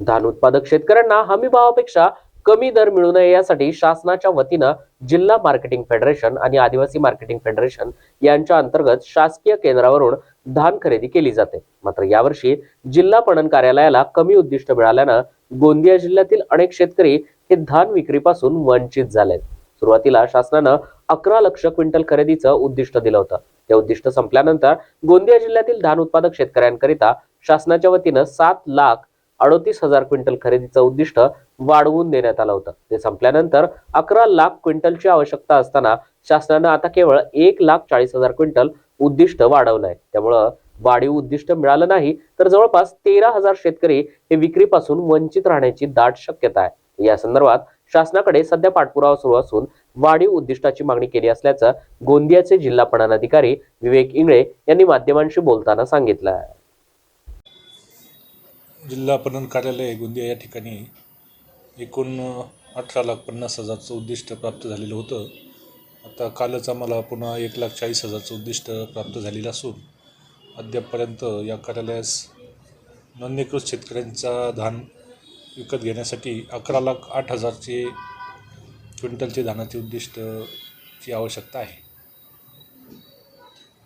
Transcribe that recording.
धान उत्पादक शेतकऱ्यांना हमी भावापेक्षा कमी दर मिळू नये यासाठी शासनाच्या वतीनं जिल्हा मार्केटिंग फेडरेशन आणि आदिवासी मार्केटिंग फेडरेशन यांच्या अंतर्गत शासकीय केंद्रावरून धान खरेदी केली जाते. मात्र यावर्षी जिल्हा पणन कार्यालयाला कमी उद्दिष्ट मिळाल्यानं गोंदिया जिल्ह्यातील अनेक शेतकरी हे धान विक्रीपासून वंचित झालेत. सुरुवातीला शासनानं अकरा लक्ष क्विंटल खरेदीचं उद्दिष्ट दिलं होतं. ते उद्दिष्ट संपल्यानंतर गोंदिया जिल्ह्यातील धान उत्पादक शेतकऱ्यांकरिता शासनाच्या वतीनं सात लाख अडोतीस हजार क्विंटल खरेदीचं उद्दिष्ट वाढवून देण्यात आलं होतं. ते संपल्यानंतर अकरा लाख क्विंटलची आवश्यकता असताना शासनानं आता केवळ एक लाख चाळीस हजार क्विंटल उद्दिष्ट वाढवलंय. त्यामुळं वाढीव उद्दिष्ट मिळालं नाही तर जवळपास तेरा हजार शेतकरी हे विक्रीपासून वंचित राहण्याची दाट शक्यता आहे. या संदर्भात शासनाकडे सध्या पाठपुरावा सुरू असून वाढीव उद्दिष्टाची मागणी केली असल्याचं गोंदियाचे जिल्हा पणन अधिकारी विवेक इंगळे यांनी माध्यमांशी बोलताना सांगितलं आहे. जिल्हा पणन कार्यालय गोंदिया या ठिकाणी एकूण अठरा लाख पन्नास हजारचं उद्दिष्ट प्राप्त झालेलं होतं. आता कालच आम्हाला पुन्हा एक लाख चाळीस हजारचं उद्दिष्ट प्राप्त झालेलं असून अद्यापपर्यंत या कार्यालयास नोंदणीकृत शेतकऱ्यांचा धान विकत घेण्यासाठी अकरा लाख आठ हजारचे क्विंटलचे धानाचे उद्दिष्टची आवश्यकता आहे.